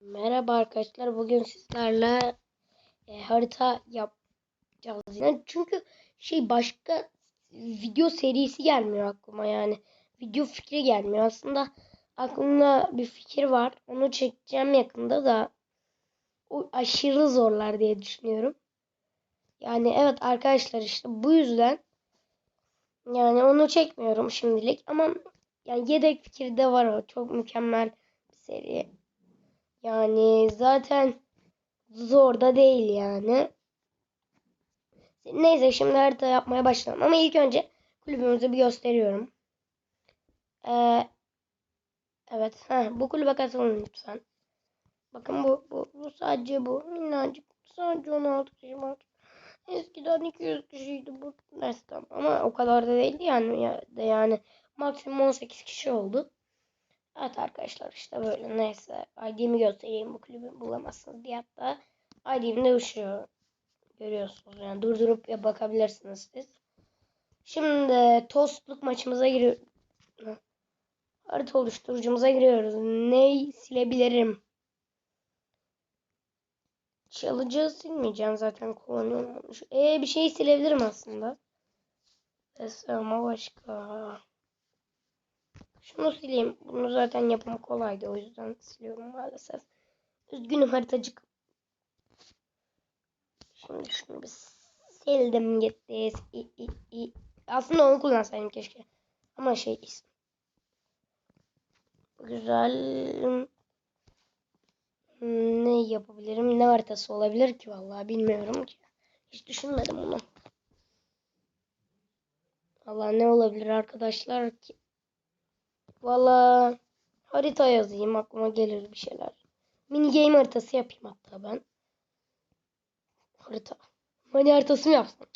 Merhaba arkadaşlar. Bugün sizlerle e, harita yapacağız. Yani çünkü şey başka video serisi gelmiyor aklıma yani. Video fikri gelmiyor. Aslında aklımda bir fikir var. Onu çekeceğim yakında da o aşırı zorlar diye düşünüyorum. Yani evet arkadaşlar işte bu yüzden yani onu çekmiyorum şimdilik ama yani yedek fikir de var o. Çok mükemmel bir seri. Yani zaten zor da değil yani. Neyse şimdi harita yapmaya başlayalım. Ama ilk önce kulübümüzü bir gösteriyorum. Ee, evet. Heh, bu kulübe katılın lütfen. Bakın bu, bu, bu sadece bu. Minnacık. Sadece 16 kişi var. Eskiden 200 kişiydi bu. Neyse tamam. Ama o kadar da değildi yani. Yani maksimum 18 kişi oldu. Evet arkadaşlar işte böyle neyse. ID'mi göstereyim bu kulübü bulamazsınız diye hatta ID'm de uçuyor. Görüyorsunuz yani durdurup ya bakabilirsiniz siz. Şimdi tostluk maçımıza giriyoruz. Harita oluşturucumuza giriyoruz. Neyi silebilirim? Çalıcı silmeyeceğim zaten kullanıyorum. Ee, bir şey silebilirim aslında. Mesela başka. Şunu sileyim. Bunu zaten yapım kolaydı. O yüzden siliyorum maalesef. Üzgünüm haritacık. Şimdi şunu bir sildim gitti. İ, i, i. Aslında onu kullansaydım keşke. Ama şey isim. Güzel. Ne yapabilirim? Ne haritası olabilir ki? Vallahi bilmiyorum ki. Hiç düşünmedim onu. Vallahi ne olabilir arkadaşlar ki? Valla harita yazayım aklıma gelir bir şeyler. Mini game haritası yapayım hatta ben. Harita. Nani haritası mı yapsam?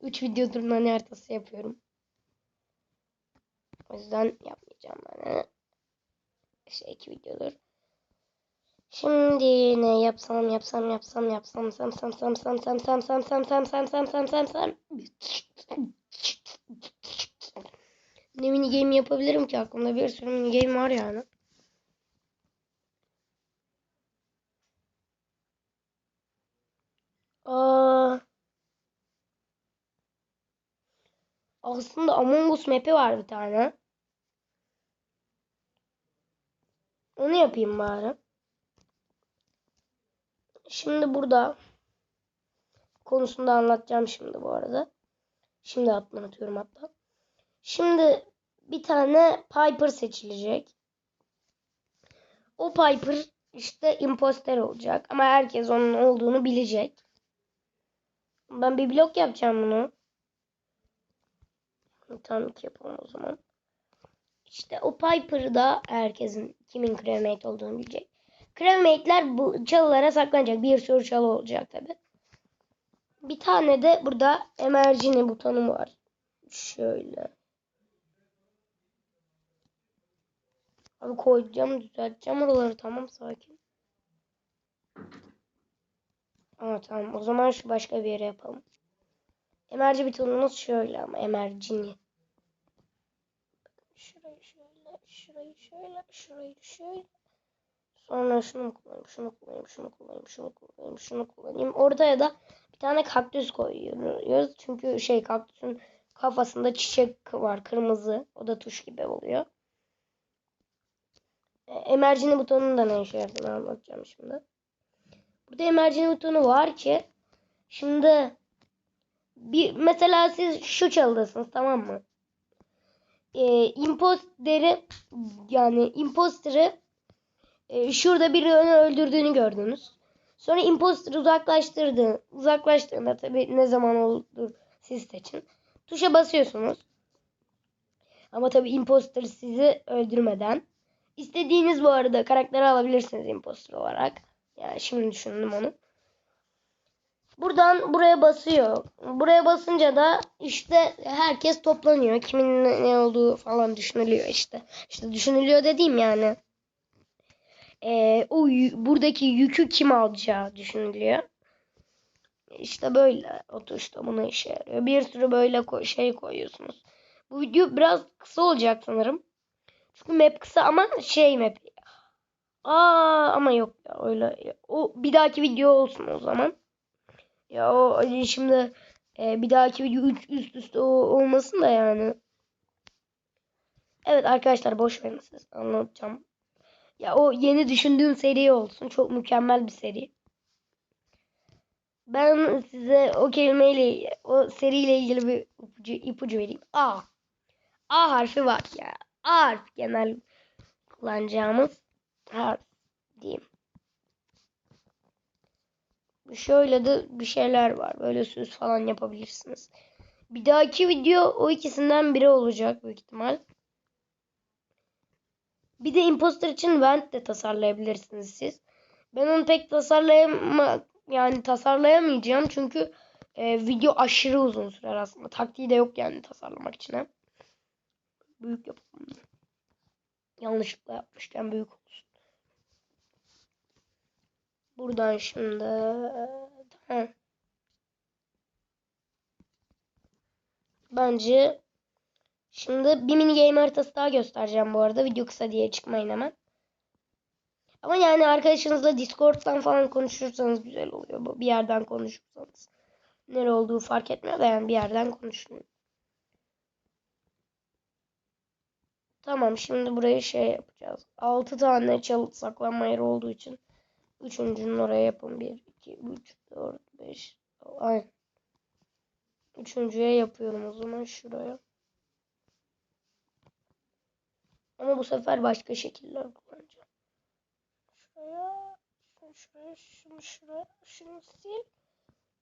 3 videodur nani haritası yapıyorum. O yüzden yapmayacağım ben. İşte 2 videodur. Şimdi ne yapsam yapsam yapsam yapsam sam sam sam sam sam sam sam sam sam sam sam sam sam sam ne mini game yapabilirim ki aklımda bir sürü mini game var yani. Aa, aslında Among Us map'i var bir tane. Onu yapayım bari. Şimdi burada konusunda anlatacağım şimdi bu arada. Şimdi anlatıyorum hatta. Şimdi bir tane Piper seçilecek. O Piper işte imposter olacak ama herkes onun olduğunu bilecek. Ben bir blok yapacağım bunu. Tamam ki yapalım o zaman. İşte o Piper'ı da herkesin kimin crewmate olduğunu bilecek. Crewmate'ler bu çalılara saklanacak. Bir sürü çalı olacak tabi. Bir tane de burada emergini butonu var. Şöyle. Abi koyacağım düzelteceğim oraları tamam sakin. Aa, tamam o zaman şu başka bir yere yapalım. Emerci butonumuz şöyle ama emercini. Şurayı şöyle, şurayı şöyle, şurayı şöyle. Sonra şunu kullanayım, şunu kullanayım, şunu kullanayım, şunu kullanayım, şunu kullanayım. Ortaya da bir tane kaktüs koyuyoruz. Çünkü şey kaktüsün kafasında çiçek var kırmızı. O da tuş gibi oluyor. Emergini butonunun da ne işe yaradığını anlatacağım şimdi. Burada emergini butonu var ki şimdi bir mesela siz şu çalıdasınız tamam mı? Ee, imposteri yani imposteri e, şurada birini öldürdüğünü gördünüz. Sonra imposter uzaklaştırdı. Uzaklaştığında tabi ne zaman olur siz seçin. Tuşa basıyorsunuz. Ama tabi imposter sizi öldürmeden. İstediğiniz bu arada karakteri alabilirsiniz imposter olarak. Yani şimdi düşündüm onu. Buradan buraya basıyor. Buraya basınca da işte herkes toplanıyor. Kimin ne olduğu falan düşünülüyor işte. İşte düşünülüyor dediğim yani. Ee, o buradaki yükü kim alacağı düşünülüyor. İşte böyle o tuşta buna işe yarıyor. Bir sürü böyle ko- şey koyuyorsunuz. Bu video biraz kısa olacak sanırım. Çünkü map kısa ama şey map. Aa ama yok ya. öyle o bir dahaki video olsun o zaman. Ya o şimdi e, bir dahaki video üç, üst üste o, olmasın da yani. Evet arkadaşlar boş verin siz anlatacağım. Ya o yeni düşündüğüm seri olsun. Çok mükemmel bir seri. Ben size o kelimeyle o seriyle ilgili bir ipucu, ipucu vereyim. A. A harfi var ya. A harfi genel kullanacağımız harf diyeyim. Şöyle de bir şeyler var. Böyle süs falan yapabilirsiniz. Bir dahaki video o ikisinden biri olacak büyük ihtimal. Bir de imposter için vent de tasarlayabilirsiniz siz. Ben onu pek tasarlayama yani tasarlayamayacağım çünkü e, video aşırı uzun sürer aslında. Taktiği de yok yani tasarlamak için. He. Büyük yapalım. Yanlışlıkla yapmışken büyük olsun. Buradan şimdi tamam. Bence şimdi bir mini game haritası daha göstereceğim bu arada. Video kısa diye çıkmayın hemen. Ama yani arkadaşınızla Discord'dan falan konuşursanız güzel oluyor. Bir yerden konuşursanız. Nere olduğu fark etmiyor da yani bir yerden konuşun. Tamam şimdi burayı şey yapacağız. 6 tane çalı saklanma yeri olduğu için üçüncünün oraya yapın. 1, 2, 3, 4, 5. Aynen. Üçüncüye yapıyorum o zaman şuraya. Ama bu sefer başka şekiller kullanacağım. Şuraya, şunu şuraya, şunu şuraya, şunu sil.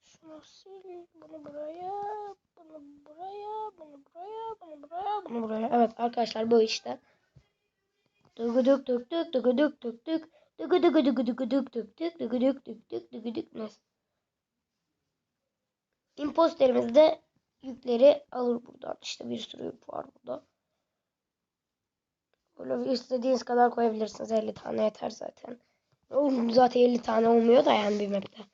Şunu sil, bunu buraya, bunu buraya, bunu buraya, bunu buraya, bunu buraya. Evet arkadaşlar bu işte. Duguduk duk duk duguduk duk duk duguduk duguduk duk duk duk duguduk duk duk duguduk neyse. Imposterimiz de yükleri alır buradan. İşte bir sürü yük var burada. Böyle istediğiniz kadar koyabilirsiniz. 50 tane yeter zaten. Zaten 50 tane olmuyor da yani bir map'te.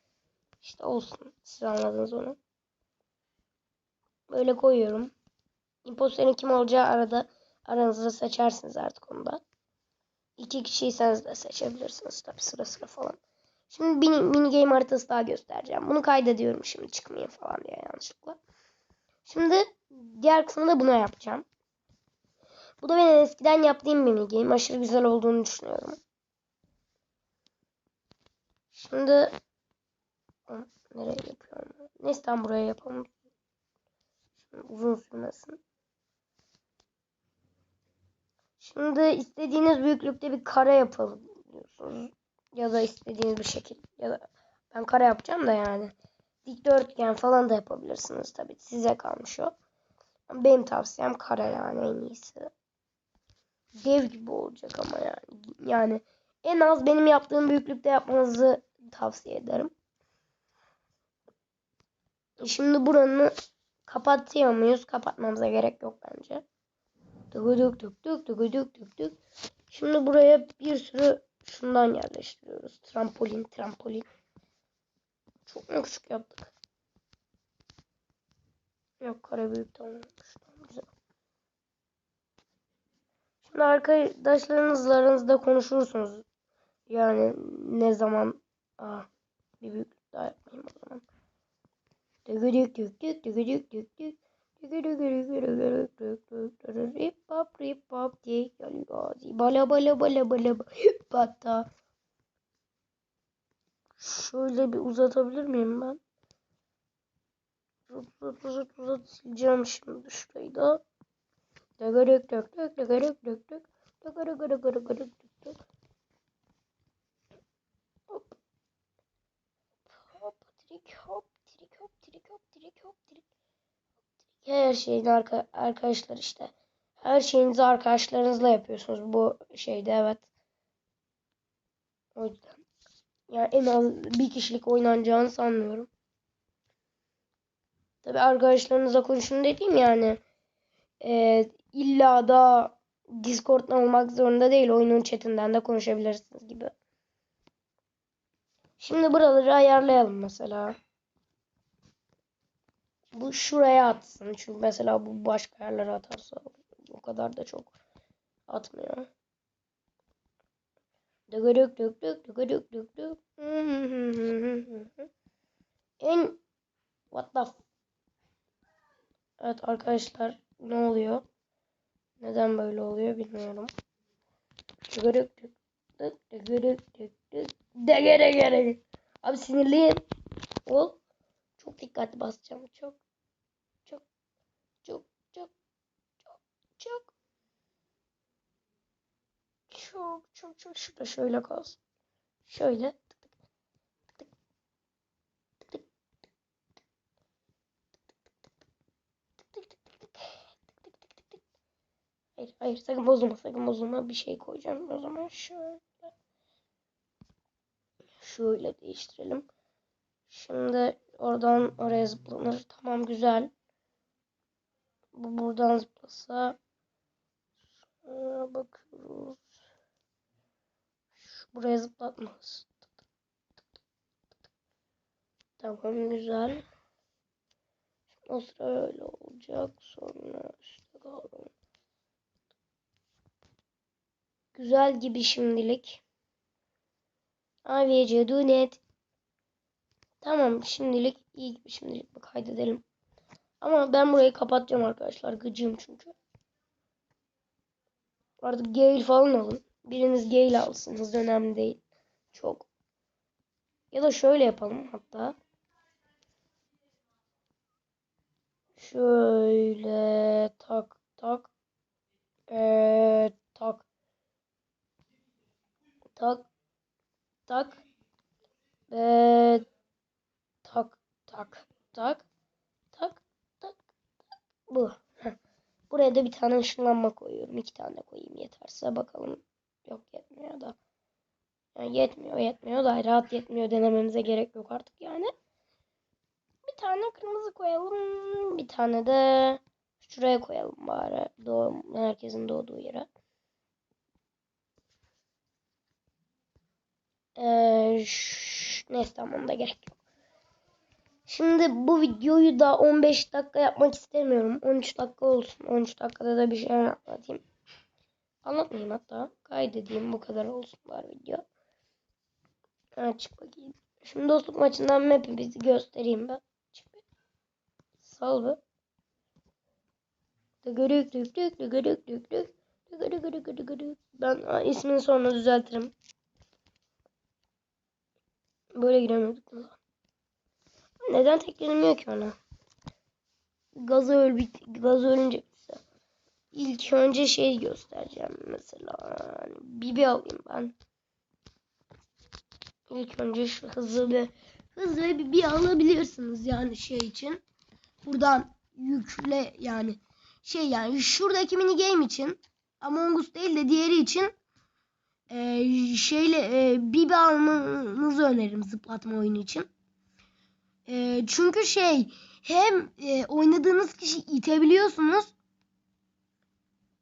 İşte olsun. Siz anladınız onu. Böyle koyuyorum. Imposter'in kim olacağı arada aranızda seçersiniz artık onu da. İki kişiyseniz de seçebilirsiniz tabi sıra sıra falan. Şimdi mini, mini game haritası daha göstereceğim. Bunu kaydediyorum şimdi çıkmayayım falan diye yanlışlıkla. Şimdi diğer kısmında buna yapacağım. Bu da benim eskiden yaptığım bir mini game. Aşırı güzel olduğunu düşünüyorum. Şimdi nereye yapıyorum? Neyse tam buraya yapalım. Şimdi uzun sürmesin. Şimdi istediğiniz büyüklükte bir kare yapalım diyorsunuz. Ya da istediğiniz bir şekil. Ya da ben kare yapacağım da yani. Dikdörtgen falan da yapabilirsiniz tabii. Size kalmış o. Benim tavsiyem kare yani en iyisi. Dev gibi olacak ama yani. Yani en az benim yaptığım büyüklükte yapmanızı tavsiye ederim. Şimdi buranın kapatıyor muyuz? Kapatmamıza gerek yok bence. Tıkıdık tık tık tıkıdık tık tık. Şimdi buraya bir sürü şundan yerleştiriyoruz. Trampolin, trampolin. Çok mu küçük yaptık? Yok kare büyük tamam. Güzel. Şimdi arkadaşlarınızla aranızda konuşursunuz. Yani ne zaman Aa, bir büyük daha yapmayayım o zaman. Tık tıkıdık tık tık. Rip pop rip pop diye geliyor. Bala bala bala bala bata. Şöyle bir uzatabilir miyim ben? Uzat uzat uzat sileceğim şimdi şurayı da. Dıgırık dök dök dıgırık dök dök. Dıgırık dıgırık dıgırık dök dök. Hop. Hop trik hop trik hop trik hop trik hop trik. Her şeyin arka, arkadaşlar işte. Her şeyinizi arkadaşlarınızla yapıyorsunuz bu şeyde evet. O yüzden. Yani en az bir kişilik oynanacağını sanmıyorum. Tabi arkadaşlarınızla konuşun dediğim yani. E, illa da Discord'dan olmak zorunda değil. Oyunun chatinden de konuşabilirsiniz gibi. Şimdi buraları ayarlayalım mesela bu şuraya atsın. Çünkü mesela bu başka yerlere atarsa o kadar da çok atmıyor. Dök dök dök dök dök dök dök. En what the Evet arkadaşlar ne oluyor? Neden böyle oluyor bilmiyorum. Dök dök dök dök dök dök dök. Abi sinirliyim. Ol. Çok dikkatli basacağım. Çok çok çok çok çok çok çok çok çok şurada şöyle kalsın. Şöyle. Hayır hayır sakın bozulma sakın bozulma bir şey koyacağım o zaman şöyle. Şöyle değiştirelim. Şimdi oradan oraya zıplanır. Tamam güzel. Bu buradan zıplasa. Sonra bakıyoruz. Şu buraya zıplatmaz. Tamam güzel. Şimdi o sıra öyle olacak. Sonra üstte kaldım. Güzel gibi şimdilik. AVC do net. Tamam şimdilik iyi gibi şimdilik bak kaydedelim. Ama ben burayı kapatacağım arkadaşlar. Gıcığım çünkü. Artık Gale falan alın. Biriniz Gale alsın. Hız önemli değil. Çok. Ya da şöyle yapalım hatta. Şöyle tak tak. Ee, tak. Tak. Tak. Ee, tak tak tak tak tak bu. Buraya da bir tane ışınlanma koyuyorum. İki tane koyayım yeterse bakalım. Yok yetmiyor da. Yani yetmiyor yetmiyor da rahat yetmiyor denememize gerek yok artık yani. Bir tane kırmızı koyalım. Bir tane de şuraya koyalım bari. Doğum, herkesin doğduğu yere. Ee, şş, neyse tamam da gerek yok. Şimdi bu videoyu da 15 dakika yapmak istemiyorum. 13 dakika olsun. 13 dakikada da bir şey anlatayım. Anlatmayayım hatta. Kaydedeyim bu kadar olsun var video. Ha, çık bakayım. Şimdi dostluk maçından map'i bizi göstereyim ben. Çık bir. Sal be. Dıgırık dük dük dıgırık dük dük. Dıgırık dıgırık dıgırık. Ben ha, ismini sonra düzeltirim. Böyle giremiyorduk? Neden teklenemiyor ki ona? Gazı öl gazı ölünce bitse. İlk önce şey göstereceğim mesela. Yani Bibi alayım ben. İlk önce şu hızlı ve hızlı ve Bibi alabilirsiniz yani şey için. Buradan yükle yani şey yani şuradaki mini game için Among Us değil de diğeri için e, şeyle e, Bibi almanızı öneririm zıplatma oyunu için. E, çünkü şey hem e, oynadığınız kişi itebiliyorsunuz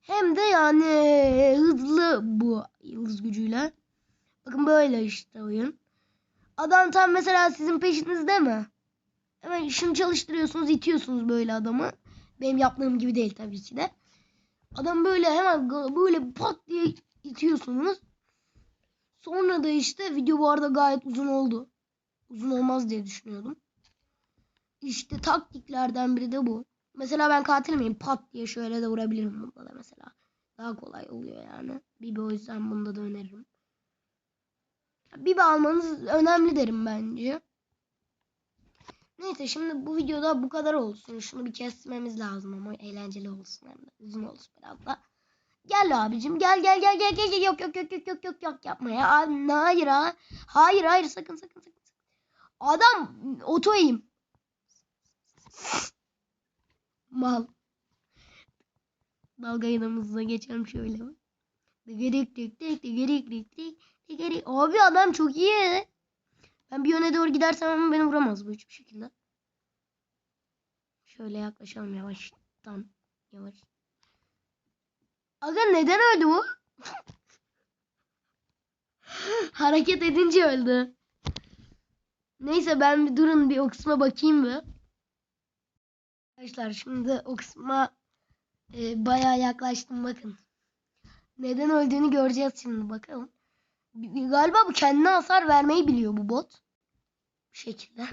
hem de yani e, hızlı bu yıldız gücüyle. Bakın böyle işte oyun. Adam tam mesela sizin peşinizde mi? Hemen şunu çalıştırıyorsunuz, itiyorsunuz böyle adamı. Benim yaptığım gibi değil tabii ki de. Adam böyle hemen böyle pat diye itiyorsunuz. Sonra da işte video bu arada gayet uzun oldu. Uzun olmaz diye düşünüyordum. İşte taktiklerden biri de bu. Mesela ben katil miyim? Pat diye şöyle de vurabilirim bunda da mesela. Daha kolay oluyor yani. Bibi o yüzden bunda da öneririm. Bibi almanız önemli derim bence. Neyse şimdi bu videoda bu kadar olsun. Şunu bir kesmemiz lazım ama eğlenceli olsun hem de uzun olsun biraz da. Gel abicim gel gel gel gel gel yok yok yok yok yok yok yok yapma ya. Hayır ha. Hayır hayır sakın sakın sakın. Adam oto eğim. Mal. Dalga yanımıza geçelim şöyle. Dıgırık dık dık dıgırık dık dık dıgırık. Abi adam çok iyi. Ben bir yöne doğru gidersem ama beni vuramaz bu hiçbir şekilde. Şöyle yaklaşalım yavaştan. Yavaş. Aga neden öldü bu? Hareket edince öldü. Neyse ben bir durun bir o kısma bakayım bir. Arkadaşlar şimdi o kısma e, bayağı yaklaştım bakın. Neden öldüğünü göreceğiz şimdi bakalım. Galiba bu kendine hasar vermeyi biliyor bu bot. Bu şekilde.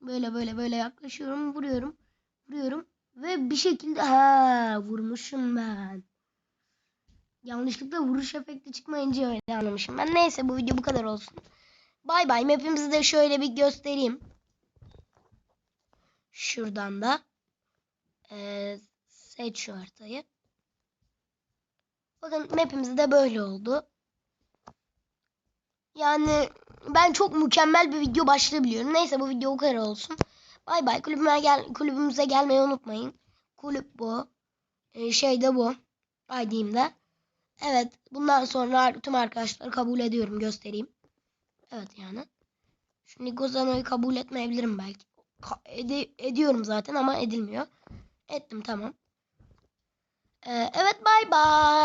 Böyle böyle böyle yaklaşıyorum, vuruyorum, vuruyorum ve bir şekilde ha vurmuşum ben. Yanlışlıkla vuruş efekti çıkmayınca öyle anlamışım. Ben neyse bu video bu kadar olsun. Bay bay. Map'imizi de şöyle bir göstereyim. Şuradan da. Ee, seç şu haritayı. Bakın map'imiz de böyle oldu. Yani ben çok mükemmel bir video başlığı biliyorum. Neyse bu video bu kadar olsun. Bay bay. Kulübüme gel kulübümüze gelmeyi unutmayın. Kulüp bu. Ee, şey de bu. ID'im de. Evet. Bundan sonra tüm arkadaşları kabul ediyorum. Göstereyim. Evet yani. Şu Nigozano'yu kabul etmeyebilirim belki. Ede- ediyorum zaten ama edilmiyor. Ettim tamam. Ee, evet bay bay.